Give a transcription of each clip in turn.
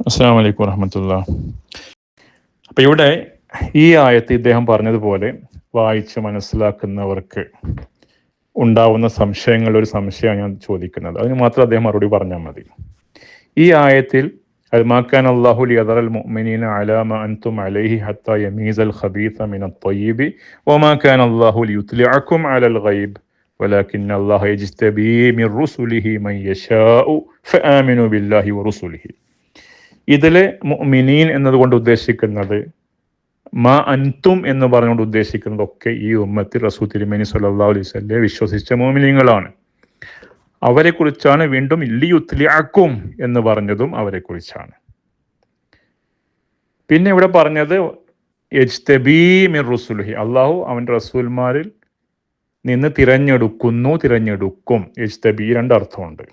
അസ്സാം വലൈക്കും വറഹമത്തുള്ള അപ്പൊ ഇവിടെ ഈ ആയത്ത് ഇദ്ദേഹം പറഞ്ഞതുപോലെ വായിച്ച് മനസ്സിലാക്കുന്നവർക്ക് ഉണ്ടാവുന്ന സംശയങ്ങൾ ഒരു സംശയമാണ് ഞാൻ ചോദിക്കുന്നത് അതിന് മാത്രം അദ്ദേഹം മറുപടി പറഞ്ഞാൽ മതി ഈ ആയത്തിൽ الماكان الله ليذر المؤمنين على ما أنتم عليه حتى يميز الخبيث من الطيب وما كان الله ليطلعكم على الغيب ولكن الله يجتبي من رسله من يشاء فآمنوا بالله ورسله ഇതിലെ മിനീൻ എന്നതുകൊണ്ട് ഉദ്ദേശിക്കുന്നത് മാ അൻതും എന്ന് പറഞ്ഞുകൊണ്ട് ഉദ്ദേശിക്കുന്നതൊക്കെ ഈ ഉമ്മത്തിൽ റസൂ തിരുമേനി സല്ലാ അലൈഹി വസല്ലം വിശ്വസിച്ച മോമിനിയങ്ങളാണ് അവരെ കുറിച്ചാണ് വീണ്ടും ലിയുത്ലിയാക്കും എന്ന് പറഞ്ഞതും അവരെ കുറിച്ചാണ് പിന്നെ ഇവിടെ പറഞ്ഞത് എജ്തബീ മിർ റുസുലുഹി. അള്ളാഹു അവന്റെ റസൂൽമാരിൽ നിന്ന് തിരഞ്ഞെടുക്കുന്നു തിരഞ്ഞെടുക്കും. എജ്തബി രണ്ടർത്ഥമുണ്ട്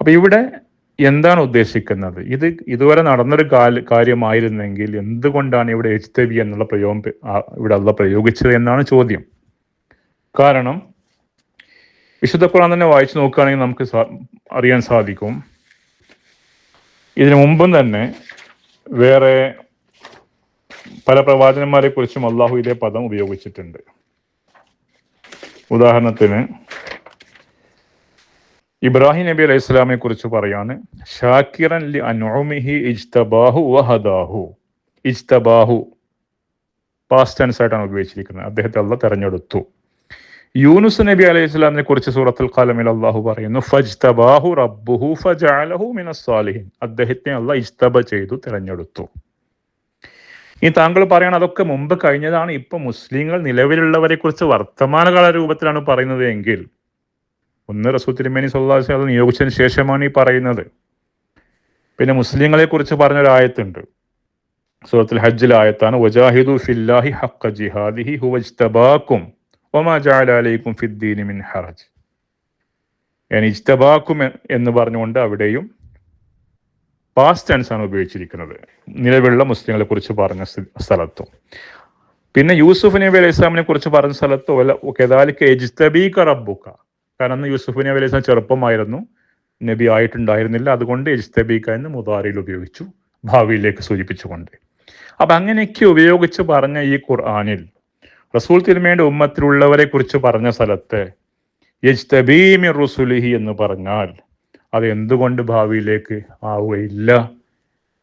അപ്പൊ ഇവിടെ എന്താണ് ഉദ്ദേശിക്കുന്നത്? ഇത് ഇതുവരെ നടന്നൊരു കാര്യമായിരുന്നെങ്കിൽ എന്തുകൊണ്ടാണ് ഇവിടെ എജ്തബി എന്നുള്ള പ്രയോഗം ഇവിടെ അല്ല പ്രയോഗിച്ചത് എന്നാണ് ചോദ്യം. കാരണം വിശുദ്ധ ഖുർആൻ തന്നെ വായിച്ചു നോക്കുകയാണെങ്കിൽ നമുക്ക് അറിയാൻ സാധിക്കും. ഇതിനു മുമ്പും തന്നെ വേറെ പല പ്രവാചകന്മാരെ കുറിച്ചും അള്ളാഹു ഇതേ പദം ഉപയോഗിച്ചിട്ടുണ്ട്. ഉദാഹരണത്തിന് ഇബ്രാഹിം നബി അലൈഹി സ്വലാമിനെ കുറിച്ച് പറയാണ് ഷാക്കിറൻ ഇജ്തബാഹു വഹദാഹു. ഇജ്തബാഹു പാസ്റ്റ് ടെൻസ് ആയിട്ടാണ് ഉപയോഗിച്ചിരിക്കുന്നത്. അദ്ദേഹത്തെ അല്ല തെരഞ്ഞെടുത്തു. യൂനുസ് നബി അലൈഹി സ്വലാമിനെ കുറിച്ച് സൂറത്തുൽ ഖലമിൽ അള്ളാഹു പറയുന്നു ഫജ്തബാഹു റബ്ബുഹു ഫജഅലഹു മിനസ് സാലിഹിൻ. അദ്ദേഹത്തെ അല്ല ഇജ്തബ ചെയ്തു തിരഞ്ഞെടുത്തു. ഈ താങ്കൾ പറയണം അതൊക്കെ മുമ്പ് കഴിഞ്ഞതാണ്. ഇപ്പൊ മുസ്ലിങ്ങൾ നിലവിലുള്ളവരെ കുറിച്ച് വർത്തമാനകാല രൂപത്തിലാണ് പറയുന്നത് എങ്കിൽ ഒന്ന് റസൂൽ തിരുമേനി സല്ലാസ് അത് നിയോഗിച്ചതിന് ശേഷമാണ് ഈ പറയുന്നത്. പിന്നെ മുസ്ലിങ്ങളെ കുറിച്ച് പറഞ്ഞൊരായത്തുണ്ട് സൂറത്തുൽ ഹജ്ജിൽ ആയത്താണ് വജാഹിദു ഫില്ലാഹി ഹക്ക ജിഹാദിഹി ഹുവജ്തബാക്കും വമാ ജഅല അലൈക്കും ഫിദ്ദീനി മിൻ ഹറജ്. yani ഇജ്തബാക്കും എന്ന് പറഞ്ഞുകൊണ്ട് അവിടെയും പാസ്റ്റ് ടെൻസ് ആണ് ഉപയോഗിച്ചിരിക്കുന്നത്. നിലവിലുള്ള മുസ്ലിങ്ങളെ കുറിച്ച് പറഞ്ഞ സ്ഥ- സ്ഥലത്തും. പിന്നെ യൂസുഫ് നബി അലൈഹി ഇസ്ലാമിനെ കുറിച്ച് പറഞ്ഞ സ്ഥലത്ത് കെതാലിക്ക് എജ്തബീക്ക റബ്ബുക. കാരണം അന്ന് യൂസുഫ് നബി അലൈഹി സ്വലാം ചെറുപ്പമായിരുന്നു. നബി ആയിട്ടുണ്ടായിരുന്നില്ല. അതുകൊണ്ട് എജ്തബീക്ക എന്ന് മുതാറിയിൽ ഉപയോഗിച്ചു. ഭാവിയിലേക്ക് സൂചിപ്പിച്ചുകൊണ്ട്. അപ്പൊ അങ്ങനെയൊക്കെ ഉപയോഗിച്ച് പറഞ്ഞ ഈ ഖുർആാനിൽ റസൂൽ തിരുമേന്റെ ഉമ്മത്തിലുള്ളവരെ കുറിച്ച് പറഞ്ഞ സ്ഥലത്ത് യജ്തബീമി റുസുലിഹി എന്ന് പറഞ്ഞാൽ അത് എന്തുകൊണ്ട് ഭാവിയിലേക്ക് ആവുകയില്ല?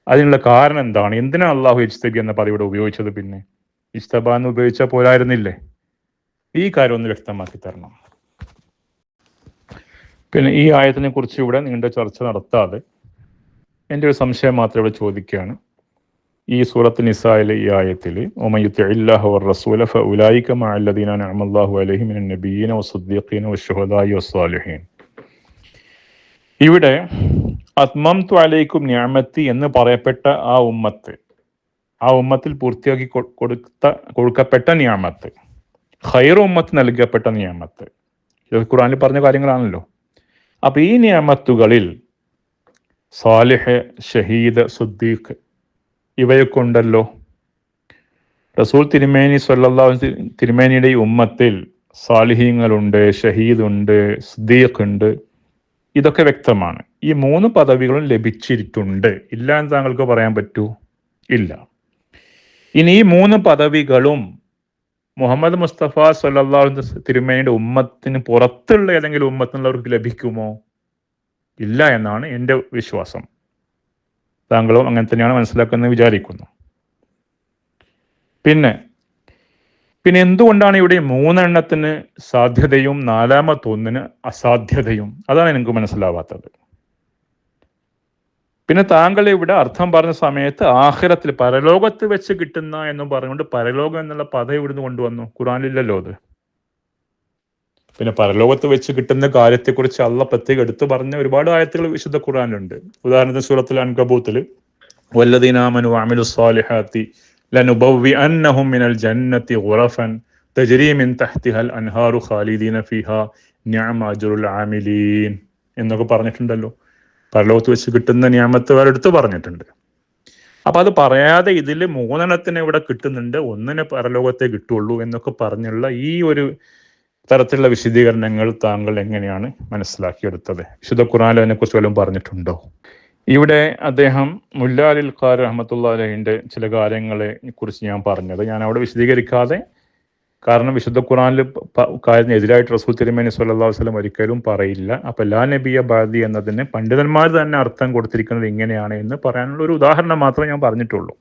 അതിനുള്ള കാരണം എന്താണ്? എന്തിനാണ് അള്ളാഹു ഇജ്തബി എന്ന ഇവിടെ ഉപയോഗിച്ചത് പിന്നെ? ഇജ്തബ എന്ന് ഉപയോഗിച്ചാൽ പോരായിരുന്നില്ലേ? ഈ കാര്യം ഒന്ന് വ്യക്തമാക്കി തരണം. പിന്നെ ഈ ആയത്തിനെ കുറിച്ച് ഇവിടെ നീണ്ട ചർച്ച നടത്താതെ എന്റെ ഒരു സംശയം മാത്രം ഇവിടെ ചോദിക്കുകയാണ്. ഈ സൂറത്ത് നിസായിലെ ഈ ആയത്തിൽ റസൂല ഇവിടെ അത്മംതു അലൈക്കും എന്ന് പറയപ്പെട്ട ആ ഉമ്മത്ത് ആ ഉമ്മത്തിൽ പൂർത്തിയാക്കി കൊടുത്ത കൊടുക്കപ്പെട്ട നിയാമത്ത് ഖൈർ ഉമ്മത്ത് നൽകപ്പെട്ട നിയാമത്ത് ഇത് ഖുറാനിൽ പറഞ്ഞ കാര്യങ്ങളാണല്ലോ. അപ്പൊ ഈ നിയമത്തുകളിൽ സാലിഹ് ഷഹീദ് സുദ്ദീഖ് ഇവയൊക്കെ ഉണ്ടല്ലോ റസൂൽ തിരുമേനി സല്ലാ തിരുമേനിയുടെ ഉമ്മത്തിൽ സാലിഹീങ്ങളുണ്ട് ഷഹീദുണ്ട് സുദ്ദീഖ് ഉണ്ട് ഇതൊക്കെ വ്യക്തമാണ്. ഈ മൂന്ന് പദവികളും ലഭിച്ചിട്ടുണ്ട് ഇല്ല എന്ന് താങ്കൾക്ക് പറയാൻ പറ്റൂ? ഇല്ല. ഇനി ഈ മൂന്ന് പദവികളും മുഹമ്മദ് മുസ്തഫ വസല്ലം തിരുമേനിയുടെ ഉമ്മത്തിന് പുറത്തുള്ള ഏതെങ്കിലും ഉമ്മത്തിനുള്ളവർക്ക് ലഭിക്കുമോ? ഇല്ല എന്നാണ് എന്റെ വിശ്വാസം. താങ്കളും അങ്ങനെ തന്നെയാണ് മനസ്സിലാക്കുന്നത് വിചാരിക്കുന്നു. പിന്നെ പിന്നെ എന്തുകൊണ്ടാണ് ഇവിടെ മൂന്നെണ്ണത്തിന് സാധ്യതയും നാലാമത്തൊന്നിന് അസാധ്യതയും? അതാണ് എനിക്ക് മനസ്സിലാവാത്തത്. പിന്നെ താങ്കൾ ഇവിടെ അർത്ഥം പറഞ്ഞ സമയത്ത് ആഖിറത്തിൽ പരലോകത്ത് വെച്ച് കിട്ടുന്ന എന്നും പറഞ്ഞുകൊണ്ട് പരലോകം എന്നുള്ള പദം ഇവിടുന്ന് കൊണ്ടുവന്നു. ഖുറാനില്ലല്ലോ അത്. പിന്നെ പരലോകത്ത് വെച്ച് കിട്ടുന്ന കാര്യത്തെക്കുറിച്ച് അള്ള പ്രത്യേകം എടുത്തു പറഞ്ഞ ഒരുപാട് ആയത്തുകൾ വിശുദ്ധ ഖുറാനിലുണ്ട് ഉദാഹരണത്തിന് സൂറത്തിൽ അൻകബൂത്തിൽ മിനൽ ജന്നത്തി എന്നൊക്കെ പറഞ്ഞിട്ടുണ്ടല്ലോ. പരലോകത്ത് വെച്ച് കിട്ടുന്ന നിയമത്ത് വേറെ എടുത്തു പറഞ്ഞിട്ടുണ്ട്. അപ്പൊ അത് പറയാതെ ഇതിൽ മൂന്നെണ്ണത്തിന് ഇവിടെ കിട്ടുന്നുണ്ട്. ഒന്നിന് പരലോകത്തെ കിട്ടുള്ളൂ എന്നൊക്കെ പറഞ്ഞുള്ള ഈ ഒരു തരത്തിലുള്ള വിശദീകരണങ്ങൾ താങ്കൾ എങ്ങനെയാണ് മനസ്സിലാക്കിയെടുത്തത്? വിശുദ്ധ ഖുറാനിൽ അതിനെക്കുറിച്ച് വല്ലതും പറഞ്ഞിട്ടുണ്ടോ? ഇവിടെ അദ്ദേഹം മുല്ലാലിൽ ഖാർ അഹമ്മത്തുള്ള അലഹിന്റെ ചില കാര്യങ്ങളെ കുറിച്ച് ഞാൻ പറഞ്ഞത്. ഞാൻ അവിടെ വിശദീകരിക്കാതെ കാരണം വിശുദ്ധ ഖുറാനിൽ കാര്യത്തിന് എതിരായിട്ട് റസൂൽ തിരുമേനി സല്ലാ വസ്ലം ഒരിക്കലും പറയില്ല. അപ്പൊ ലാ നബിയ ബാദി എന്നതിന് പണ്ഡിതന്മാർ തന്നെ അർത്ഥം കൊടുത്തിരിക്കുന്നത് ഇങ്ങനെയാണ് എന്ന് പറയാനുള്ള ഒരു ഉദാഹരണം മാത്രമേ ഞാൻ പറഞ്ഞിട്ടുള്ളൂ.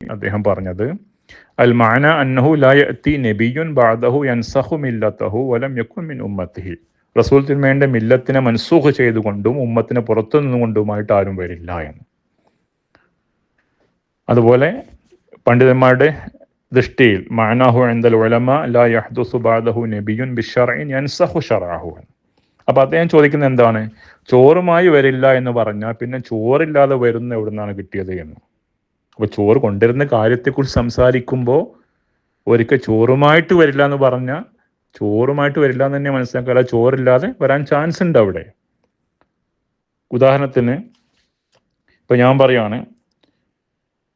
അദ്ദേഹം പറഞ്ഞത് അൽ മാന അന്നഹു ലായത്തി നബിയുൻ ബാദഹു യൻസഖു മില്ലതഹു വലം യകുൻ മിൻ ഉമ്മത്തിഹി. റസൂൽ തിരുമേന്റെ മില്ലത്തിനെ മൻസൂഖ് ചെയ്തുകൊണ്ടും ഉമ്മത്തിനെ പുറത്തു നിന്നുകൊണ്ടുമായിട്ട് ആരും വരില്ല എന്ന്. അതുപോലെ പണ്ഡിതന്മാരുടെ ദൃഷ്ടിയിൽ മാനാഹു എന്തൽ ഉലമ ലാ യഹ്ദുസു ബഅദഹു നബിയുൻ ബിശർഇൻ യൻസഖു ശർഅഹു. അപ്പൊ അദ്ദേഹം ചോദിക്കുന്നത് എന്താണ്? ചോറുമായി വരില്ല എന്ന് പറഞ്ഞാൽ പിന്നെ ചോറില്ലാതെ വരുന്ന എവിടെ നിന്നാണ് കിട്ടിയത് എന്ന്. അപ്പൊ ചോറ് കൊണ്ടുവരുന്ന കാര്യത്തെക്കുറിച്ച് സംസാരിക്കുമ്പോൾ ഒരിക്കൽ ചോറുമായിട്ട് വരില്ല എന്ന് പറഞ്ഞാൽ ചോറുമായിട്ട് വരില്ല എന്ന് തന്നെ മനസ്സിലാക്കുക. അല്ല ചോറില്ലാതെ വരാൻ ചാൻസ് ഉണ്ട് അവിടെ. ഉദാഹരണത്തിന് ഇപ്പൊ ഞാൻ പറയാണ്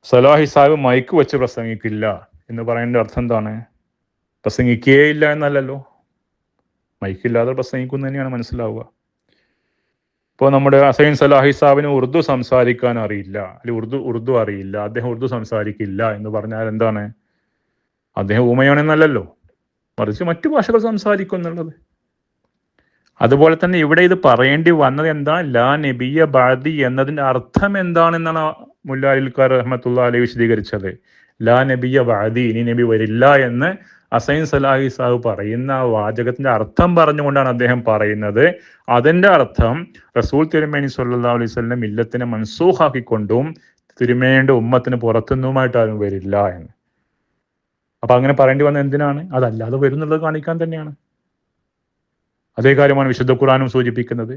സലാഹി സാഹിബ് മൈക്ക് വെച്ച് പ്രസംഗിക്കില്ല. എന്ന് പറയേണ്ട അർത്ഥം എന്താണ്? പ്രസംഗിക്കേ ഇല്ല എന്നല്ലല്ലോ മൈക്കില്ലാതെ പ്രസംഗിക്കുന്നു തന്നെയാണ് മനസ്സിലാവുക. ഇപ്പോൾ നമ്മുടെ അസൈൻ സലാഹി സാബിന് ഉറുദു സംസാരിക്കാൻ അറിയില്ല അല്ലെങ്കിൽ ഉറുദു ഉറുദു അറിയില്ല അദ്ദേഹം ഉറുദു സംസാരിക്കില്ല എന്ന് പറഞ്ഞാൽ എന്താണ്? അദ്ദേഹം ഊമയാണെന്നല്ലല്ലോ. മറിച്ച് മറ്റു ഭാഷകൾ സംസാരിക്കും എന്നുള്ളത്. അതുപോലെ തന്നെ ഇവിടെ ഇത് പറയേണ്ടി വന്നത് എന്താ? ലാ നബിയ ബാദി എന്നതിന്റെ അർത്ഥം എന്താണെന്നാണ് മുല്ലാലിൽക്കാർ റഹ്മത്തുള്ള അലി വിശദീകരിച്ചത്. ലാ നബിയ വാദി ഇനി നബി വരില്ല എന്ന് അസൈൻ സലാഹി സാഹു പറയുന്ന വാചകത്തിന്റെ അർത്ഥം പറഞ്ഞുകൊണ്ടാണ് അദ്ദേഹം പറയുന്നത്. അതിന്റെ അർത്ഥം റസൂൽ തിരുമേനി സല്ലാ അലൈഹി സ്വലം ഇല്ലത്തിനെ മൻസൂഹാക്കിക്കൊണ്ടും തിരുമേന്റെ ഉമ്മത്തിന് പുറത്തുനിന്നുമായിട്ട് ആരും വരില്ല എന്ന്. അപ്പൊ അങ്ങനെ പറയേണ്ടി വന്ന എന്തിനാണ്? അതല്ലാതെ വരുന്നുള്ളത് കാണിക്കാൻ തന്നെയാണ്. അതേ കാര്യമാണ് വിശുദ്ധ ഖുറാനും സൂചിപ്പിക്കുന്നത്.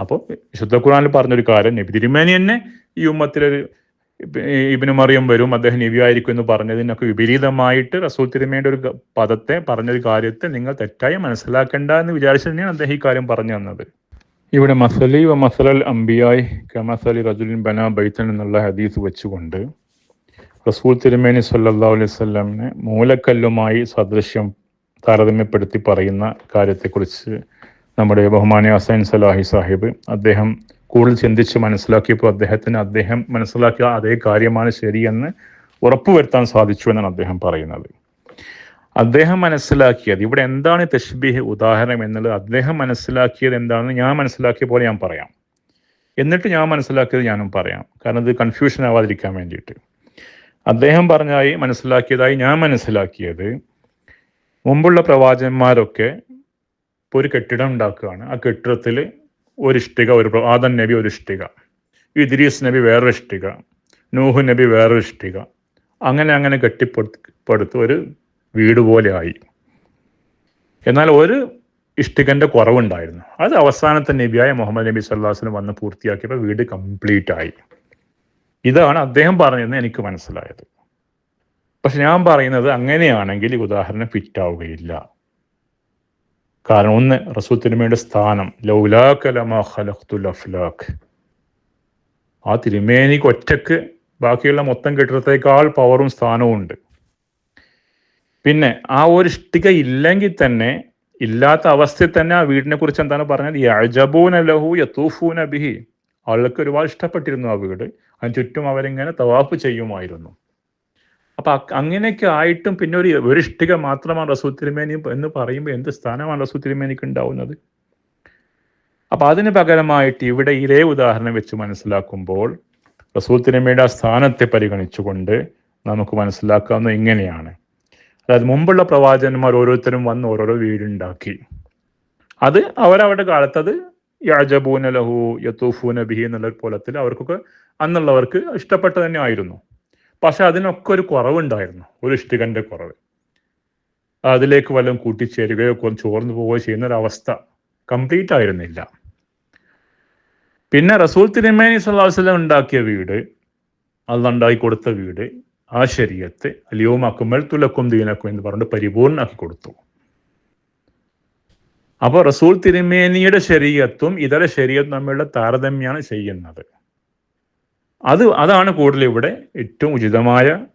അപ്പോൾ വിശുദ്ധ ഖുറാനിൽ പറഞ്ഞൊരു കാര്യം നബി തിരുമേനി തന്നെ ഈ ഉമ്മത്തിലൊരു ഇബിന് മറിയം വരും അദ്ദേഹം നബി ആയിരിക്കും എന്ന് പറഞ്ഞതിനൊക്കെ വിപരീതമായിട്ട് റസൂൽ തിരുമേന്റെ ഒരു പദത്തെ പറഞ്ഞൊരു കാര്യത്തെ നിങ്ങൾ തെറ്റായി മനസ്സിലാക്കേണ്ട എന്ന് വിചാരിച്ചു തന്നെയാണ് അദ്ദേഹം ഈ കാര്യം പറഞ്ഞു തന്നത്. ഇവിടെ മസലി വ മസലൽ അംബിയായി കമസലി റജുലിൻ ബന ബൈത്തൻ എന്നുള്ള ഹദീസ് വെച്ചുകൊണ്ട് റസൂൽ തിരുമേനി സല്ലാ അലൈഹി സ്വല്ലമിനെ മൂലക്കല്ലുമായി സദൃശ്യം താരതമ്യപ്പെടുത്തി പറയുന്ന കാര്യത്തെക്കുറിച്ച് നമ്മുടെ ബഹുമാനി ഹസൈൻ സലാഹി സാഹിബ് അദ്ദേഹം കൂടുതൽ ചിന്തിച്ച് മനസ്സിലാക്കിയപ്പോൾ അദ്ദേഹത്തിന് അദ്ദേഹം മനസ്സിലാക്കിയ അതേ കാര്യമാണ് ശരിയെന്ന് ഉറപ്പുവരുത്താൻ സാധിച്ചു എന്നാണ് അദ്ദേഹം പറയുന്നത്. അദ്ദേഹം മനസ്സിലാക്കിയത് ഇവിടെ എന്താണ് തഷ്ബീഹ് ഉദാഹരണം എന്നുള്ളത് അദ്ദേഹം മനസ്സിലാക്കിയത് എന്താണെന്ന് ഞാൻ മനസ്സിലാക്കിയ പോലെ ഞാൻ പറയാം. എന്നിട്ട് ഞാൻ മനസ്സിലാക്കിയത് ഞാനും പറയാം. കാരണം ഇത് കൺഫ്യൂഷൻ ആവാതിരിക്കാൻ വേണ്ടിയിട്ട്. അദ്ദേഹം പറഞ്ഞായി മനസ്സിലാക്കിയതായി ഞാൻ മനസ്സിലാക്കിയത് മുമ്പുള്ള പ്രവാചകന്മാരൊക്കെ ഇപ്പോൾ ഒരു കെട്ടിടം ഉണ്ടാക്കുകയാണ്. ആ കെട്ടിടത്തിൽ ഒരു ഇഷ്ടിക ഒരു ആദൻ നബി ഒരു ഇഷ്ടിക. ഇദ്രീസ് നബി വേറൊരു ഇഷ്ടിക. നൂഹ് നബി വേറൊരു ഇഷ്ടിക. അങ്ങനെ അങ്ങനെ കെട്ടിപ്പടുത്ത് ഒരു വീട് പോലെ ആയി. എന്നാൽ ഒരു ഇഷ്ടികന്റെ കുറവുണ്ടായിരുന്നു. അത് അവസാനത്തെ നബിയായ മുഹമ്മദ് നബി സല്ലാസിന് വന്ന് പൂർത്തിയാക്കിയപ്പോൾ വീട് കംപ്ലീറ്റ് ആയി. ഇതാണ് അദ്ദേഹം പറഞ്ഞതെന്ന് എനിക്ക് മനസ്സിലായത്. പക്ഷെ ഞാൻ പറയുന്നത് അങ്ങനെയാണെങ്കിൽ ഉദാഹരണം ഫിറ്റ് ആവുകയില്ല. കാരണം ഒന്ന് റസൂൽ തിരുമയുടെ സ്ഥാനം ലൗലാഖലമാഖ്ലാഖ് ആ തിരുമേനിക്ക് ഒറ്റയ്ക്ക് ബാക്കിയുള്ള മൊത്തം കെട്ടിടത്തേക്കാൾ പവറും സ്ഥാനവും ഉണ്ട്. പിന്നെ ആ ഒരു ഇഷ്ടിക ഇല്ലെങ്കിൽ തന്നെ ഇല്ലാത്ത അവസ്ഥയിൽ തന്നെ ആ വീടിനെ കുറിച്ച് എന്താണ് പറഞ്ഞത്? യജബൂന ലഹു യത്തൂഫൂന ബിഹി. ആൾക്ക് ഒരുപാട് ഇഷ്ടപ്പെട്ടിരുന്നു ആ വീട്. അതിന് ചുറ്റും അവരിങ്ങനെ തവാഫ് ചെയ്യുമായിരുന്നു. അപ്പൊ അങ്ങനെയൊക്കെ ആയിട്ടും പിന്നെ ഒരു വരിഷ്ഠിക മാത്രമാണ് റസൂ തിരുമേനി എന്ന് പറയുമ്പോൾ എന്ത് സ്ഥാനമാണ് റസൂ തിരുമേനിക്ക് ഉണ്ടാവുന്നത്? അപ്പൊ അതിന് പകരമായിട്ട് ഇവിടെ ഇതേ ഉദാഹരണം വെച്ച് മനസ്സിലാക്കുമ്പോൾ റസൂൽ ആ സ്ഥാനത്തെ പരിഗണിച്ചുകൊണ്ട് നമുക്ക് മനസ്സിലാക്കാവുന്ന ഇങ്ങനെയാണ്. അതായത് മുമ്പുള്ള പ്രവാചകന്മാർ ഓരോരുത്തരും വന്ന് ഓരോരോ വീടുണ്ടാക്കി. അത് അവരവരുടെ കാലത്ത് അത് യാജബൂന ലഹു യത്തൂഫൂന ബിഹി എന്നുള്ള പോലത്തിൽ അവർക്കൊക്കെ അന്നുള്ളവർക്ക് ഇഷ്ടപ്പെട്ട തന്നെ ആയിരുന്നു. പക്ഷെ അതിനൊക്കെ ഒരു കുറവുണ്ടായിരുന്നു ഒരു ഇഷ്ടികന്റെ കുറവ്. അതിലേക്ക് വല്ലതും കൂട്ടിച്ചേരുകയോ ചോർന്നു പോവുകയോ ചെയ്യുന്ന ഒരു അവസ്ഥ കംപ്ലീറ്റ് ആയിരുന്നില്ല. പിന്നെ റസൂൽ തിരുമേനി സല്ലാസ്ലം ഉണ്ടാക്കിയ വീട് അതുണ്ടാക്കി കൊടുത്ത വീട് ആ ശരീരത്തെ അലിയോം അക്കുമൽ തുലക്കും ദീനക്കും എന്ന് പറഞ്ഞിട്ട് പരിപൂർണമാക്കി കൊടുത്തു. അപ്പോൾ റസൂൽ തിരുമേനിയുടെ ശരീരത്തും ഇതര ശരീരത്തും തമ്മിലുള്ള താരതമ്യമാണ് ചെയ്യുന്നത്. അത് അതാണ് കൂടുതൽ ഇവിടെ ഏറ്റവും ഉചിതമായ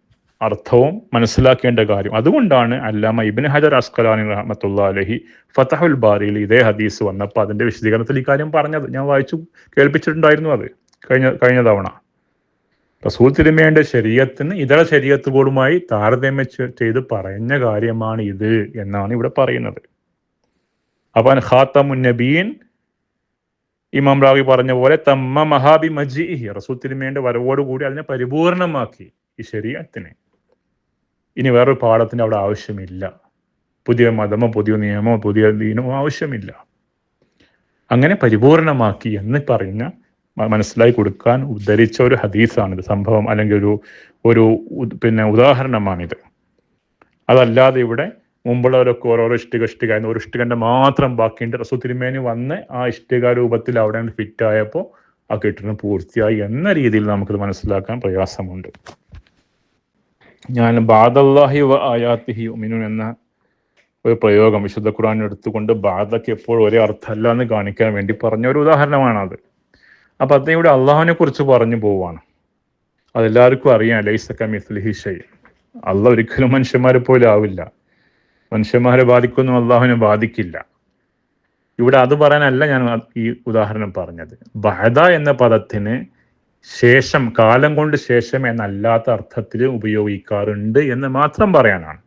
അർത്ഥവും മനസ്സിലാക്കേണ്ട കാര്യം. അതുകൊണ്ടാണ് അല്ലാമ ഇബിൻ ഹജർ അസ്കലാനി റഹമത്തുള്ള അലഹി ഫതഹുൽ ബാരിയിൽ ഇതേ ഹദീസ് വന്നപ്പോൾ അതിന്റെ വിശദീകരണത്തിൽ ഈ കാര്യം പറഞ്ഞത്. ഞാൻ വായിച്ചു കേൾപ്പിച്ചിട്ടുണ്ടായിരുന്നു അത് കഴിഞ്ഞ കഴിഞ്ഞ തവണ. റസൂൽ തിരുമേന്റെ ശരീരത്തിന് ഇതര ശരീരത്തുകൂടുമായി താരതമ്യം ചെയ്ത് പറഞ്ഞ കാര്യമാണ് ഇത് എന്നാണ് ഇവിടെ പറയുന്നത്. അപ്പൻ ഖാത്തമുൻ നബീൻ ഇമാം റാവി പറഞ്ഞ പോലെ തമ്മ മഹാബി മജി റസൂൽ തിരുമേന്റെ വരവോടുകൂടി അതിനെ പരിപൂർണമാക്കി ഈ ശരീരത്തിനെ. ഇനി വേറൊരു പാഠത്തിന് അവിടെ ആവശ്യമില്ല. പുതിയ മതമോ പുതിയ നിയമമോ പുതിയ ദീനമോ ആവശ്യമില്ല. അങ്ങനെ പരിപൂർണമാക്കി എന്ന് പറഞ്ഞ മനസ്സിലായി കൊടുക്കാൻ ഉദ്ധരിച്ച ഒരു ഹദീസാണിത്. സംഭവം അല്ലെങ്കിൽ ഒരു ഒരു പിന്നെ ഉദാഹരണമാണിത്. അതല്ലാതെ ഇവിടെ മുമ്പുള്ളവരൊക്കെ ഓരോരോ ഇഷ്ടിക ഇഷ്ടികായിരുന്നു ഒരു ഇഷ്ടികന്റെ മാത്രം ബാക്കിയുണ്ട്. റസൂ തിരുമേനി വന്ന് ആ ഇഷ്ടിക രൂപത്തിൽ അവിടെ ഫിറ്റ് ആയപ്പോൾ ആ കെട്ടിടം പൂർത്തിയായി എന്ന രീതിയിൽ നമുക്കത് മനസ്സിലാക്കാൻ പ്രയാസമുണ്ട്. ഞാൻ ബാദല്ലാഹി വ ആയാത്തിഹി ഉമിനു എന്ന ഒരു പ്രയോഗം വിശുദ്ധ ഖുർആൻ എടുത്തുകൊണ്ട് ബാധക്ക് എപ്പോഴും ഒരേ അർത്ഥമല്ല എന്ന് കാണിക്കാൻ വേണ്ടി പറഞ്ഞ ഒരു ഉദാഹരണമാണത്. അപ്പൊ അദ്ദേഹം ഇവിടെ അള്ളാഹുവിനെ കുറിച്ച് പറഞ്ഞു പോവാണ് അതെല്ലാവർക്കും അറിയാം ലൈസക്ക മിസ്ലിഹി ഷൈ അല്ല ഒരിക്കലും മനുഷ്യന്മാരെ പോലെ ആവില്ല. മനുഷ്യന്മാരെ ബാധിക്കുന്നു അള്ളാഹുവിനെ ബാധിക്കില്ല. ഇവിടെ അത് പറയാനല്ല ഞാൻ ഈ ഉദാഹരണം പറഞ്ഞത്. ബഹദ എന്ന പദത്തിന് ശേഷം കാലം കൊണ്ട് ശേഷം എന്നല്ലാത്ത അർത്ഥത്തിൽ ഉപയോഗിക്കാറുണ്ട് എന്ന് മാത്രം പറയാനാണ്.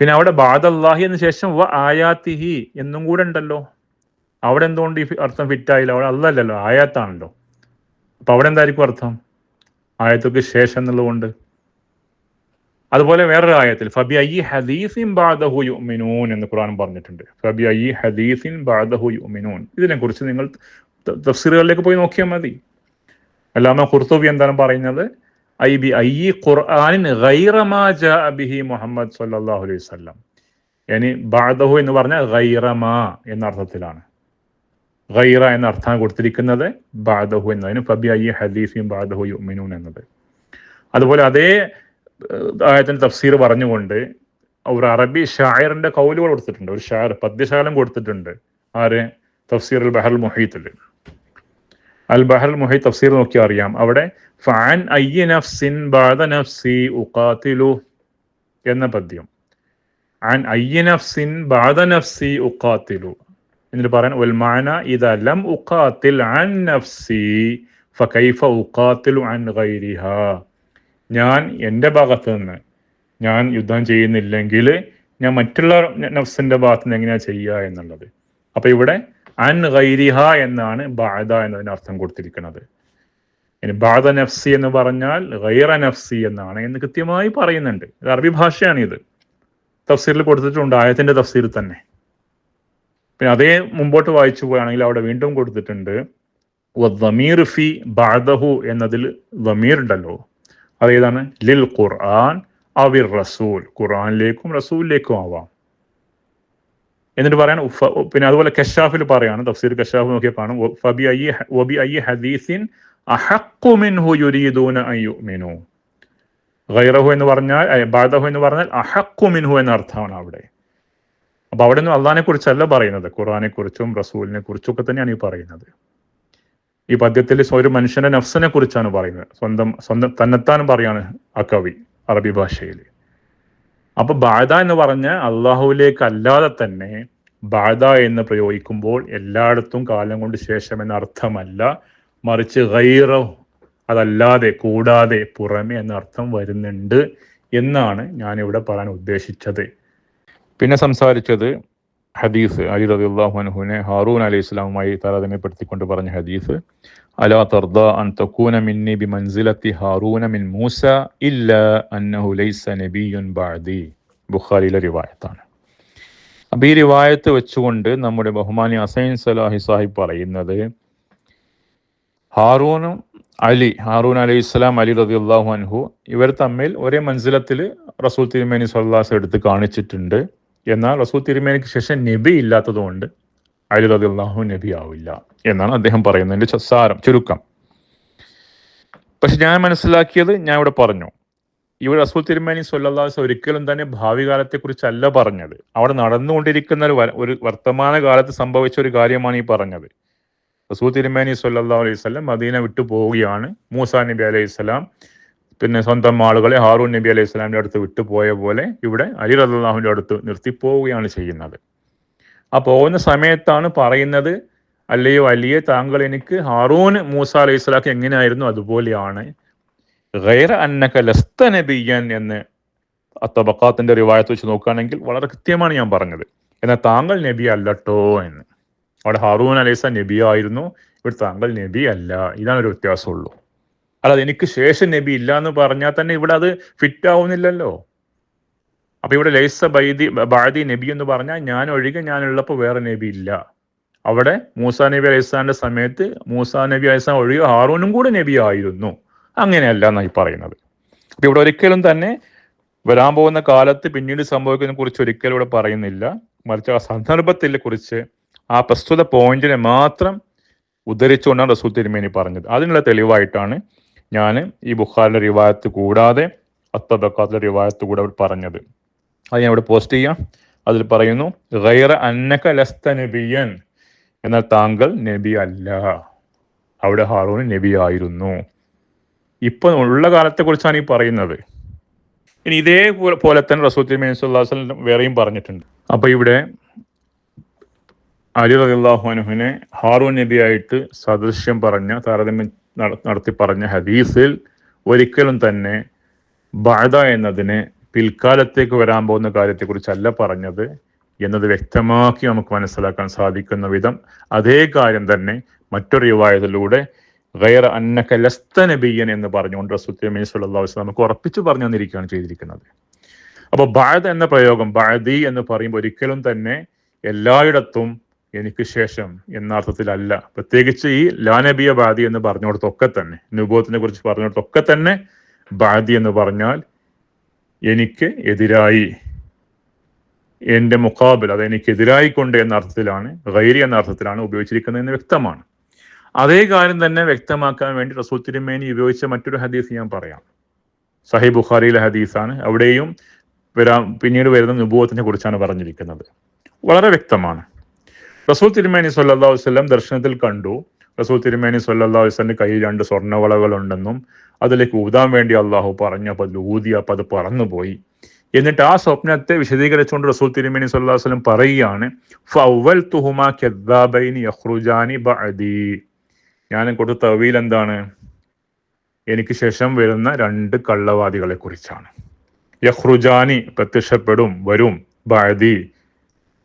പിന്നെ അവിടെ ബാദല്ലാഹി എന്ന ശേഷം വ ആയാത്തിഹി എന്നും കൂടെ ഉണ്ടല്ലോ. അവിടെ എന്തുകൊണ്ട് ഈ അർത്ഥം ഫിറ്റായില്ല അവിടെ അല്ലല്ലോ ആയാത്താണല്ലോ. അപ്പൊ അവിടെ എന്തായിരിക്കും അർത്ഥം? ആയത്തൊക്കെ ശേഷം എന്നുള്ളതുകൊണ്ട് അതുപോലെ വേറൊരു ആയത്തിൽ ഫബി അയ്യി ഹദീസിൻ ബാദഹു യുമിനൂൻ എന്ന് ഖുർആൻ പറഞ്ഞിട്ടുണ്ട്. ഫബി അയ്യി ഹദീസിൻ ബാദഹു യുമിനൂൻ ഇതിനെ കുറിച്ച് നിങ്ങൾ തഫ്സീറുകളിലേക്ക് പോയി നോക്കിയാൽ മതി. അല്ലാമ ഖുർത്തുബി എന്താണ് പറയുന്നത്? ഐ ബി അയ്യി ഖുർആനിൻ ഗൈറമാ ജാ ബിഹി മുഹമ്മദ് സല്ലല്ലാഹു അലൈഹി വസല്ലം ഇനി ബാദഹു എന്ന് പറഞ്ഞാൽ ഗൈറമാ എന്ന അർത്ഥത്തിലാണ്. ഗൈറ എന്ന അർത്ഥം കൊടുത്തിരിക്കുന്നത്. ബാദഹു എന്നതിന് ഫബി അയ്യി ഹദീസിൻ ബാദഹു യുമിനൂൻ എന്നത്. അതുപോലെ അതേ ആയത്തിന് തഫ്സീർ പറഞ്ഞുകൊണ്ട് ഒരു അറബി ഷായറിന്റെ കൗലുകൾ കൊടുത്തിട്ടുണ്ട്. ഒരു ഷായർ പദ്യശാലം കൊടുത്തിട്ടുണ്ട്. ആര്? തഫ്സീർ അൽ ബഹൽ മുഹീത്തിൽ അൽ ബഹൽ മുഹീ തഫ്സീർ നോക്കി അറിയാം. അവിടെ ഫാൻ അയ്യ നഫ്സിൻ ബാദ നഫ്സി ഉഖാതിലു എന്ന പദ്യം. ആൻ അയ്യ നഫ്സിൻ ബാദ നഫ്സി ഉഖാതിലു എന്നിട്ട് പറയാൻ ഉൽമാന ഇത ലം ആൻ നഫ്സി ഫകൈഫ ഉഖാതിലു ആൻ ഗൈരിഹ. ഞാൻ എന്റെ ഭാഗത്ത് നിന്ന് ഞാൻ യുദ്ധം ചെയ്യുന്നില്ലെങ്കിൽ ഞാൻ മറ്റുള്ള നഫ്സിന്റെ ഭാഗത്ത് നിന്ന് എങ്ങനെയാ ചെയ്യുക എന്നുള്ളത്. അപ്പൊ ഇവിടെ അൻ ഗൈരിഹ എന്നാണ് ബാദ എന്നതിന് അർത്ഥം കൊടുത്തിരിക്കുന്നത്. ഇനി ബാദ നഫ്സി എന്ന് പറഞ്ഞാൽ ഗൈറ നഫ്സി എന്നാണ് എന്ന് കൃത്യമായി പറയുന്നുണ്ട്. ഇത് അറബി ഭാഷയാണ് ഇത് തഫ്സീറിൽ കൊടുത്തിട്ടുണ്ട് ആയത്തിന്റെ തഫ്സീർ തന്നെ. പിന്നെ അതേ മുമ്പോട്ട് വായിച്ചു പോവുകയാണെങ്കിൽ അവിടെ വീണ്ടും കൊടുത്തിട്ടുണ്ട് ഫി ബാദഹു എന്നതിൽ വമീർ ഉണ്ടല്ലോ അതേതാണ് ലിൽ ഖുർആൻ അവിർ റസൂൽ. ഖുർആനിലേക്കും റസൂലിലേക്കും ആവാം. എന്നിട്ട് പറയാൻ പിന്നെ അതുപോലെ കഷാഫിൽ പറയാണ് തഫ്സീർ കഷാഫ് നോക്കിയാൽ കാണും ഫബി ഹ- വബി അയ്യി ഹദീസിൻ അഹഖു മിൻഹു യുരീദൂന ഗൈറഹു എന്ന് പറഞ്ഞാൽ ബാദഹു എന്ന് പറഞ്ഞാൽ അഹഖു മിൻഹു എന്ന അർത്ഥമാണ് അവിടെ. അപ്പൊ അവിടെ നിന്ന് അള്ളഹാനെ കുറിച്ചല്ല പറയുന്നത്. ഖുർആനെ കുറിച്ചും റസൂലിനെ കുറിച്ചും ഒക്കെ തന്നെയാണ് ഈ പറയുന്നത്. ഈ പദ്യത്തിൽ ഒരു മനുഷ്യന്റെ നഫ്സിനെ കുറിച്ചാണ് പറയുന്നത്. സ്വന്തം സ്വന്തം തന്നെത്താനും പറയാണ് ആ കവി അറബി ഭാഷയിൽ. അപ്പൊ ബാധ എന്ന് പറഞ്ഞ അള്ളാഹുവിലേക്ക് അല്ലാതെ തന്നെ ബാധ എന്ന് പ്രയോഗിക്കുമ്പോൾ എല്ലായിടത്തും കാലം കൊണ്ട് ശേഷം എന്ന അർത്ഥമല്ല. മറിച്ച് ഗൈറോ അതല്ലാതെ കൂടാതെ പുറമെ എന്ന അർത്ഥം വരുന്നുണ്ട് എന്നാണ് ഞാനിവിടെ പറയാൻ ഉദ്ദേശിച്ചത്. പിന്നെ സംസാരിച്ചത് ഹദീസ് അലി റബി അള്ളാഹുനുഹുനെ ഹാറൂൻ അലി ഇസ്ലാമുമായി താരതമ്യപ്പെടുത്തിക്കൊണ്ട് പറഞ്ഞ ഹദീസ് അലാ അൻ ബി മൻസിലത്തി മിൻ മൂസ അന്നഹു ലൈസ നബിയുൻ ബാദി റിവായത്താണ്. അപ്പൊ ഈ റിവായത്ത് വെച്ചുകൊണ്ട് നമ്മുടെ ബഹുമാനി അസൈൻ സലാഹി സാഹിബ് പറയുന്നത് ഹാറൂനും അലി ഹാറൂൻ അലി ഇസ്ലാം അലി റബി അള്ളാഹു അൻഹു ഇവർ തമ്മിൽ ഒരേ മൻസിലത്തിൽ റസൂൽ തിരുമേനി സല്ലാസ് എടുത്ത് കാണിച്ചിട്ടുണ്ട്. എന്നാൽ റസൂൽ തിരുമേനിക്ക് ശേഷം നബി ഇല്ലാത്തതുകൊണ്ട് അലി റബി അള്ളാഹു നബി ആവില്ല എന്നാണ് അദ്ദേഹം പറയുന്നതിന്റെ ച- സാരം ചുരുക്കം. പക്ഷെ ഞാൻ മനസ്സിലാക്കിയത് ഞാൻ ഇവിടെ പറഞ്ഞു. ഇവിടെ റസൂൽ തിരുമേനി സൊല്ലാസ് ഒരിക്കലും തന്നെ ഭാവി കാലത്തെക്കുറിച്ചല്ല പറഞ്ഞത്. അവിടെ നടന്നുകൊണ്ടിരിക്കുന്ന ഒരു വർത്തമാന കാലത്ത് സംഭവിച്ച ഒരു കാര്യമാണ് ഈ പറഞ്ഞത്. റസൂൽ തിരുമേനി സല്ലാ അലൈഹി സ്വലം മദീന വിട്ടു പോവുകയാണ്. മൂസാ നബി അലൈഹി സ്വലാം പിന്നെ സ്വന്തം ആളുകളെ ഹാറൂൻ നബി അലൈഹി സ്വലാമിന്റെ അടുത്ത് വിട്ടുപോയ പോലെ ഇവിടെ അലി റദ്ദാഹുവിന്റെ അടുത്ത് നിർത്തിപ്പോവുകയാണ് ചെയ്യുന്നത്. ആ പോകുന്ന സമയത്താണ് പറയുന്നത് അല്ലയോ അലിയെ താങ്കൾ എനിക്ക് ഹാറൂൻ മൂസ അലൈഹി സ്വലാക്ക് എങ്ങനെയായിരുന്നു? അതുപോലെയാണ്. ഗൈറ അന്നക ലസ്ത നബിയൻ എന്ന് അത്തബക്കാത്തിന്റെ റിവായത്ത് വെച്ച് നോക്കുകയാണെങ്കിൽ വളരെ കൃത്യമാണ് ഞാൻ പറഞ്ഞത്. എന്നാൽ താങ്കൾ നബി അല്ലട്ടോ എന്ന്. അവിടെ ഹാറൂൻ അലൈസ നബിയായിരുന്നു. ഇവിടെ താങ്കൾ നബി അല്ല. ഇതാണ് ഒരു വ്യത്യാസമുള്ളൂ. അല്ലാതെ എനിക്ക് ശേഷം നബി ഇല്ല എന്ന് പറഞ്ഞാൽ തന്നെ ഇവിടെ അത് ഫിറ്റ് ആവുന്നില്ലല്ലോ. അപ്പൊ ഇവിടെ ലൈസ ബൈദി ബാദി നബി എന്ന് പറഞ്ഞാൽ ഞാൻ ഒഴികെ ഞാനുള്ളപ്പോൾ വേറെ നബി ഇല്ല. അവിടെ മൂസ നബി അലൈസ്ലാന്റെ സമയത്ത് മൂസ നബി അലൈഹിസ്ലാം ഒഴികെ ഹാറൂനും കൂടെ നബി ആയിരുന്നു. അങ്ങനെയല്ല എന്നായി പറയുന്നത്. അപ്പൊ ഇവിടെ ഒരിക്കലും തന്നെ വരാൻ പോകുന്ന കാലത്ത് പിന്നീട് സംഭവിക്കുന്നതിനെ കുറിച്ച് ഒരിക്കലും ഇവിടെ പറയുന്നില്ല. മറിച്ച് ആ സന്ദർഭത്തിനെ കുറിച്ച് ആ പ്രസ്തുത പോയിന്റിനെ മാത്രം ഉദ്ധരിച്ചുകൊണ്ടാണ് റസൂൽ തിരുമേനി പറഞ്ഞത്. അതിനുള്ള തെളിവായിട്ടാണ് ഞാൻ ഈ ബുഖാറിലെ റിവായത്ത് കൂടാതെ അത്തബക്കാത്തിലെ റിവായത്ത് കൂടെ അവിടെ പറഞ്ഞത്. അത് ഞാൻ ഇവിടെ പോസ്റ്റ് ചെയ്യാം. അതിൽ പറയുന്നു ഗൈറ അന്നക ലസ്ത നബിയൻ. എന്നാൽ താങ്കൾ നബി അല്ല. അവിടെ ഹാറൂന് നബി ആയിരുന്നു. ഇപ്പൊ ഉള്ള കാലത്തെ കുറിച്ചാണ് ഈ പറയുന്നത്. ഇനി ഇതേ പോലെ തന്നെ റസൂൽ തിരുമേനി വേറെയും പറഞ്ഞിട്ടുണ്ട്. അപ്പൊ ഇവിടെ അലി റഹ്ലാഹുനുഹിനെ ഹാറൂൻ നബിയായിട്ട് സദൃശ്യം പറഞ്ഞ താരതമ്യം നടത്തി പറഞ്ഞ ഹദീസിൽ ഒരിക്കലും തന്നെ ബാധ എന്നതിന് പിൽക്കാലത്തേക്ക് വരാൻ പോകുന്ന കാര്യത്തെക്കുറിച്ചല്ല പറഞ്ഞത് എന്നത് വ്യക്തമാക്കി നമുക്ക് മനസ്സിലാക്കാൻ സാധിക്കുന്ന വിധം അതേ കാര്യം തന്നെ മറ്റൊരു യുവായതിലൂടെ ഗൈർ അന്നക ലസ്ത നബിയൻ എന്ന് പറഞ്ഞുകൊണ്ട് റസൂൽ സല്ലല്ലാഹു അലൈഹി വസല്ലം നമുക്ക് ഉറപ്പിച്ചു പറഞ്ഞു തന്നിരിക്കുകയാണ് ചെയ്തിരിക്കുന്നത്. അപ്പോൾ ബാധ എന്ന പ്രയോഗം ബാധി എന്ന് പറയുമ്പോൾ ഒരിക്കലും തന്നെ എല്ലായിടത്തും എനിക്ക് ശേഷം എന്ന അർത്ഥത്തിലല്ല. പ്രത്യേകിച്ച് ഈ ലാനബിയ ബാദി എന്ന് പറഞ്ഞിടത്തൊക്കെ തന്നെ നുബോത്തിനെ കുറിച്ച് പറഞ്ഞിടത്തൊക്കെ തന്നെ ബാദി എന്ന് പറഞ്ഞാൽ എനിക്ക് എതിരായി എന്റെ മുഖാബിൽ അത് എനിക്ക് എതിരായിക്കൊണ്ട് എന്ന അർത്ഥത്തിലാണ് ഗൈരി എന്ന അർത്ഥത്തിലാണ് ഉപയോഗിച്ചിരിക്കുന്നതെന്ന് വ്യക്തമാണ്. അതേ കാര്യം തന്നെ വ്യക്തമാക്കാൻ വേണ്ടി റസൂൽ തിരുമേനി ഉപയോഗിച്ച മറ്റൊരു ഹദീസ് ഞാൻ പറയാം. സഹി ബുഖാരിയിലെ ഹദീസാണ്. അവിടെയും വരാം പിന്നീട് വരുന്ന നുബൂവത്തിനെ കുറിച്ചാണ് പറഞ്ഞിരിക്കുന്നത്. വളരെ വ്യക്തമാണ്. റസൂൽ തിരുമേനി അലൈഹി വസല്ലം ദർശനത്തിൽ കണ്ടു. റസൂൽ തിരുമേനി അലൈഹി വസല്ലം കയ്യിൽ രണ്ട് സ്വർണവളകൾ ഉണ്ടെന്നും അതിലേക്ക് ഊതാൻ വേണ്ടി അള്ളാഹു പറഞ്ഞു അപ്പൊ അത് ഊതി അപ്പൊ അത് പറന്നുപോയി. എന്നിട്ട് ആ സ്വപ്നത്തെ വിശദീകരിച്ചുകൊണ്ട് റസൂൽ തിരുമേനി സല്ലാ വസ്ലം പറയുകയാണ് ഫൗവൽതുഹുമാ കദ്ദാബൈനി യഖ്റുജാനി ബഅദി. ഞാൻ കൊടുത്ത തവീൽ എന്താണ്? എനിക്ക് ശേഷം വരുന്ന രണ്ട് കള്ളവാദികളെ കുറിച്ചാണ് യഹ്റുജാനി പ്രത്യക്ഷപ്പെടും വരും ബഅദി.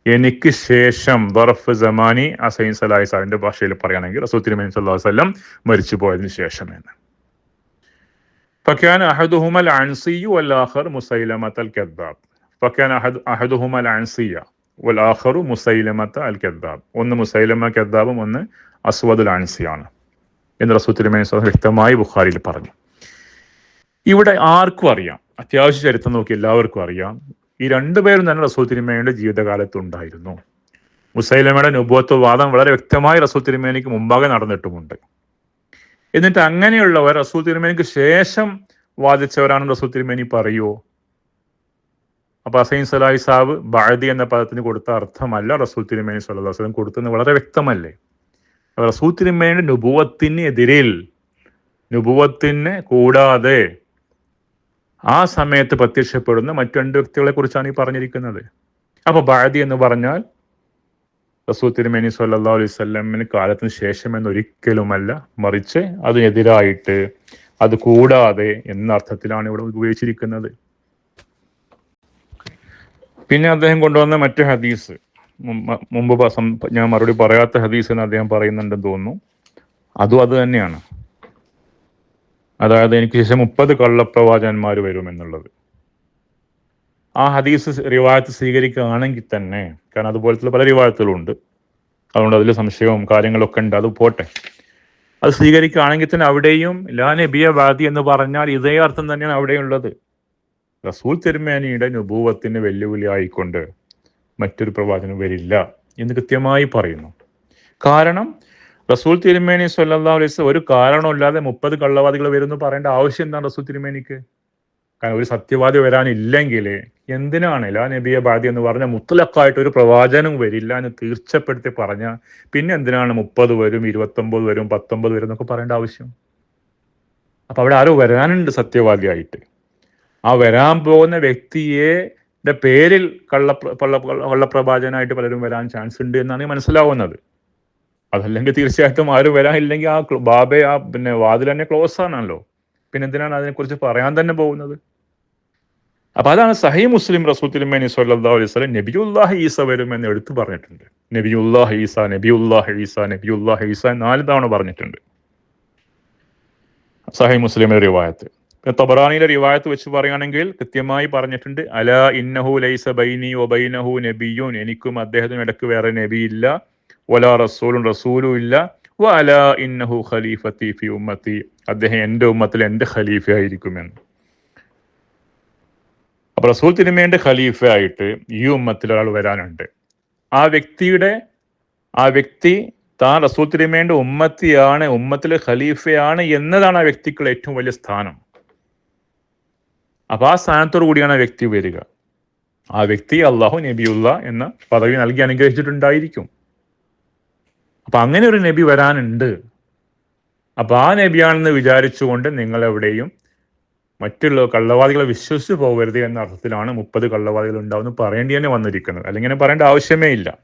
എനിക്ക് ശേഷം ദറഫ് സമാനി അസൈൻ സലാഹി സാഹിന്റെ ഭാഷയിൽ പറയുകയാണെങ്കിൽ റസൂൽ തിരുമേനി സല്ലല്ലാഹു അലൈഹി വസല്ലം മരിച്ചു പോയതിനു ശേഷം എന്ന് فكان أحدهما العنسي والآخر مسيلمة الكذاب فكان أحد أحدهما العنسية والآخر مسيلمة الكذاب ഒന്ന് മുസൈലമ കദ്ദാബും ഒന്ന് അസ്വദുൽ അൻസിയാണ് എന്ന് റസൂൽ തിരുമേനി സ്വലം വ്യക്തമായി ബുഖാരിയിൽ പറഞ്ഞു ഇവിടെ ആർക്കും അറിയാം അത്യാവശ്യ ചരിത്രം നോക്കി എല്ലാവർക്കും അറിയാം ഈ രണ്ടുപേരും തന്നെ റസൂൽ തിരുമേനിയുടെ ജീവിതകാലത്തുണ്ടായിരുന്നു. മുസൈലമയുടെ നുബോത്വവാദം വളരെ വ്യക്തമായി റസൂൽ തിരുമേനിക്ക് മുമ്പാകെ നടന്നിട്ടുമുണ്ട്. എന്നിട്ട് അങ്ങനെയുള്ളവർ റസൂൽ തിരുമേനിക്ക് ശേഷം വാദിച്ചവരാണ് റസൂൽ തിരുമേനി പറയുമോ അപ്പൊ അസൈൻ സലാഹി സാബ് ബാഴതി എന്ന പദത്തിന് കൊടുത്ത അർത്ഥമല്ല റസൂൽ തിരുമേനി സല്ലാ വസ്ലം കൊടുത്തെന്ന് വളരെ വ്യക്തമല്ലേ? റസൂൽ തിരുമേനിയുടെ നുബുവത്തിന് എതിരിൽ നുബുവത്തിന് കൂടാതെ ആ സമയത്ത് പ്രത്യക്ഷപ്പെടുന്ന മറ്റു രണ്ട് വ്യക്തികളെ കുറിച്ചാണ് ഈ പറഞ്ഞിരിക്കുന്നത്. അപ്പൊ ബാദി എന്ന് പറഞ്ഞാൽ റസൂൽ തിരുമേനി സല്ലാ അലൈഹി സ്വല്ലമിന് കാലത്തിന് ശേഷം എന്നൊരിക്കലുമല്ല മറിച്ച് അതിനെതിരായിട്ട് അത് കൂടാതെ എന്ന അർത്ഥത്തിലാണ് ഇവിടെ ഉപയോഗിച്ചിരിക്കുന്നത്. പിന്നെ അദ്ദേഹം കൊണ്ടുവന്ന മറ്റു ഹദീസ് മുമ്പ് ഞാൻ മറുപടി പറയാത്ത ഹദീസ് എന്ന് അദ്ദേഹം പറയുന്നുണ്ടെന്ന് തോന്നുന്നു. അതും അത് തന്നെയാണ്. അതായത് എനിക്ക് ശേഷം മുപ്പത് കള്ളപ്രവാചകന്മാർ വരുമെന്നുള്ളത്. ആ ഹദീസ് റിവായത്ത് സ്വീകരിക്കുകയാണെങ്കിൽ തന്നെ കാരണം അതുപോലത്തെ പല റിവായത്തുകളുണ്ട്. അതുകൊണ്ട് അതിൽ സംശയവും കാര്യങ്ങളൊക്കെ ഉണ്ട്. അത് പോട്ടെ. അത് സ്വീകരിക്കുകയാണെങ്കിൽ തന്നെ അവിടെയും ലാ നബിയ വാദി എന്ന് പറഞ്ഞാൽ ഇതേ അർത്ഥം തന്നെയാണ് അവിടെയുള്ളത്. റസൂൽ തിരുമേനിയുടെ നുഭൂവത്തിന് വെല്ലുവിളി ആയിക്കൊണ്ട് മറ്റൊരു പ്രവാചനം വരില്ല എന്ന് കൃത്യമായി പറയുന്നു. കാരണം റസൂൽ തിരുമേനി വസല്ലം ഒരു കാരണമില്ലാതെ മുപ്പത് കള്ളവാദികൾ വരുന്നു പറയേണ്ട ആവശ്യം എന്താണ് റസൂൽ തിരുമേനിക്ക്? കാരണം ഒരു സത്യവാദി വരാനില്ലെങ്കിൽ എന്തിനാണ് ലാ നബിയ ബാദി എന്ന് പറഞ്ഞ മുത്തലക്കായിട്ട് ഒരു പ്രവാചനം വരില്ല എന്ന് തീർച്ചപ്പെടുത്തി പറഞ്ഞ പിന്നെ എന്തിനാണ് മുപ്പത് വരും ഇരുപത്തൊമ്പത് വരും പത്തൊമ്പത് വരും എന്നൊക്കെ പറയേണ്ട ആവശ്യം? അപ്പൊ അവിടെ ആരോ വരാനുണ്ട് സത്യവാദിയായിട്ട്. ആ വരാൻ പോകുന്ന വ്യക്തിയെ പേരിൽ കള്ള കള്ള കള്ളപ്രവാചനായിട്ട് പലരും വരാൻ ചാൻസ് ഉണ്ട് എന്നാണ് മനസ്സിലാവുന്നത്. അതല്ലെങ്കിൽ തീർച്ചയായിട്ടും ആരും വരാനില്ലെങ്കിൽ ആ ബാബെ ആ പിന്നെ വാതിൽ തന്നെ ക്ലോസ് ആണല്ലോ. പിന്നെ എന്തിനാണ് അതിനെക്കുറിച്ച് പറയാൻ തന്നെ പോകുന്നത്? അപ്പൊ അതാണ് സഹി മുസ്ലിം റസൂൽ തിരുമേനി സല്ലല്ലാഹു അലൈഹി ഈസ വരുമെന്ന് എടുത്തു പറഞ്ഞിട്ടുണ്ട്. നബിയുല്ലാഹി ഈസ നബിയുല്ലാഹി ഈസ നബിയുല്ലാഹി ഈസ എന്ന് നാല് തവണ പറഞ്ഞിട്ടുണ്ട്. സഹി മുസ്ലിമിന്റെ റിവായത്ത്. തബറാനിയിലെ റിവായത്ത് വെച്ച് പറയുകയാണെങ്കിൽ കൃത്യമായി പറഞ്ഞിട്ടുണ്ട് അല ഇന്നഹു ലൈസ ബൈനി ഒബൈനഹു ബൈനഹു നബിയുൻ. എനിക്കും അദ്ദേഹത്തിനും ഇടയ്ക്ക് വേറെ നബിയില്ല വലാ റസൂലും റസൂലും ഇല്ല. വ അല ഇന്നഹു ഖലീഫത്തി ഫി ഉമ്മത്തി. അദ്ദേഹം എന്റെ ഉമ്മത്തിൽ എന്റെ ഖലീഫയായിരിക്കുമെന്ന്. അപ്പൊ റസൂൽ തിരുമേന്റെ ഖലീഫയായിട്ട് ഈ ഉമ്മത്തിൽ ഒരാൾ വരാനുണ്ട്. ആ വ്യക്തിയുടെ ആ വ്യക്തി താൻ റസൂൽ തിരുമേന്റെ ഉമ്മത്തിയാണ് ഉമ്മത്തിലെ ഖലീഫയാണ് എന്നതാണ് ആ വ്യക്തിക്കുള്ള ഏറ്റവും വലിയ സ്ഥാനം. അപ്പൊ ആ സ്ഥാനത്തോടു കൂടിയാണ് ആ വ്യക്തി വരിക. ആ വ്യക്തി അള്ളാഹു നബിയുള്ള എന്ന പദവി നൽകി അനുഗ്രഹിച്ചിട്ടുണ്ടായിരിക്കും. അപ്പൊ അങ്ങനെ ഒരു നബി വരാനുണ്ട്. അപ്പൊ ആ നബിയാണെന്ന് വിചാരിച്ചുകൊണ്ട് നിങ്ങൾ എവിടെയും മറ്റുള്ള കള്ളവാദികളെ വിശ്വസിച്ച് പോകരുത് എന്ന അർത്ഥത്തിലാണ് മുപ്പത് കള്ളവാദികൾ ഉണ്ടാവുമെന്ന് പറയേണ്ടി തന്നെ വന്നിരിക്കുന്നത്. അല്ലെങ്കിൽ പറയേണ്ട ആവശ്യമേ ഇല്ല.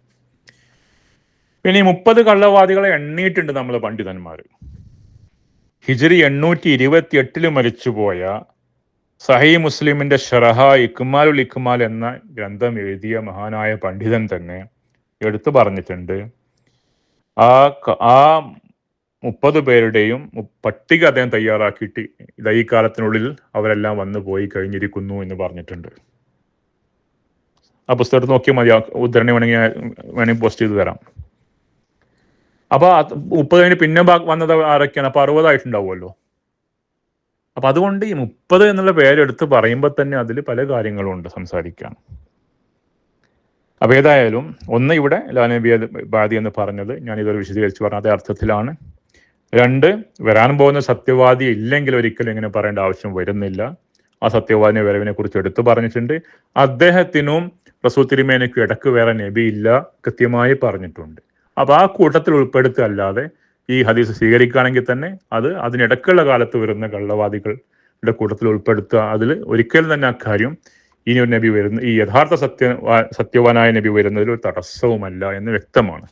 പിന്നെ ഈ മുപ്പത് കള്ളവാദികളെ എണ്ണിയിട്ടുണ്ട് നമ്മൾ പണ്ഡിതന്മാർ ഹിജറി എണ്ണൂറ്റി ഇരുപത്തി എട്ടിൽ മരിച്ചുപോയ സഹി മുസ്ലിമിന്റെ ഷറഹ ഇക്മാലുൽ ഇക്മാൽ എന്ന ഗ്രന്ഥം എഴുതിയ മഹാനായ പണ്ഡിതൻ തന്നെ എടുത്തു പറഞ്ഞിട്ടുണ്ട്. ആ ആ മുപ്പത് പേരുടെയും പട്ടിക അദ്ദേഹം തയ്യാറാക്കിയിട്ട് ഇതാ ഈ കാലത്തിനുള്ളിൽ അവരെല്ലാം വന്നു പോയി കഴിഞ്ഞിരിക്കുന്നു എന്ന് പറഞ്ഞിട്ടുണ്ട്. ആ പുസ്തകത്തിൽ നോക്കിയാൽ മതി. ഉദ്ധരണി വേണമെങ്കിൽ വേണമെങ്കിൽ പോസ്റ്റ് ചെയ്ത് തരാം. അപ്പൊ അത് മുപ്പത് കഴിഞ്ഞ് പിന്നെ വന്നത് ആരൊക്കെയാണ്? അപ്പൊ അറുപതായിട്ടുണ്ടാവുമല്ലോ. അപ്പൊ അതുകൊണ്ട് ഈ മുപ്പത് എന്നുള്ള പേരെടുത്ത് പറയുമ്പോൾ തന്നെ അതിൽ പല കാര്യങ്ങളും ഉണ്ട് സംസാരിക്കാൻ. അപ്പൊ ഏതായാലും ഒന്ന് ഇവിടെ ലാനബി ബാദി എന്ന് പറഞ്ഞത് ഞാൻ ഇതൊരു വിശദീകരിച്ച് പറഞ്ഞ അതേ അർത്ഥത്തിലാണ്. രണ്ട് വരാൻ പോകുന്ന സത്യവാദി ഇല്ലെങ്കിൽ ഒരിക്കലും ഇങ്ങനെ പറയേണ്ട ആവശ്യം വരുന്നില്ല. ആ സത്യവാദിനെ വരവിനെ കുറിച്ച് എടുത്തു പറഞ്ഞിട്ടുണ്ട്. അദ്ദേഹത്തിനും റസൂൽ തിരുമേനയ്ക്കും ഇടയ്ക്ക് വേറെ നബി ഇല്ല കൃത്യമായി പറഞ്ഞിട്ടുണ്ട്. അപ്പോൾ ആ കൂട്ടത്തിൽ ഉൾപ്പെടുത്തല്ലാതെ ഈ ഹദീസ് സ്വീകരിക്കുകയാണെങ്കിൽ തന്നെ അത് അതിനിടക്കുള്ള കാലത്ത് വരുന്ന കള്ളവാദികളുടെ കൂട്ടത്തിൽ ഉൾപ്പെടുത്തുക അതിൽ ഒരിക്കലും തന്നെ അക്കാര്യം ഒരു നബി വരുന്ന ഈ യഥാർത്ഥ സത്യ സത്യവാനായ നബി വരുന്നതിൽ ഒരു തടസ്സവുമല്ല എന്ന് വ്യക്തമാണ്.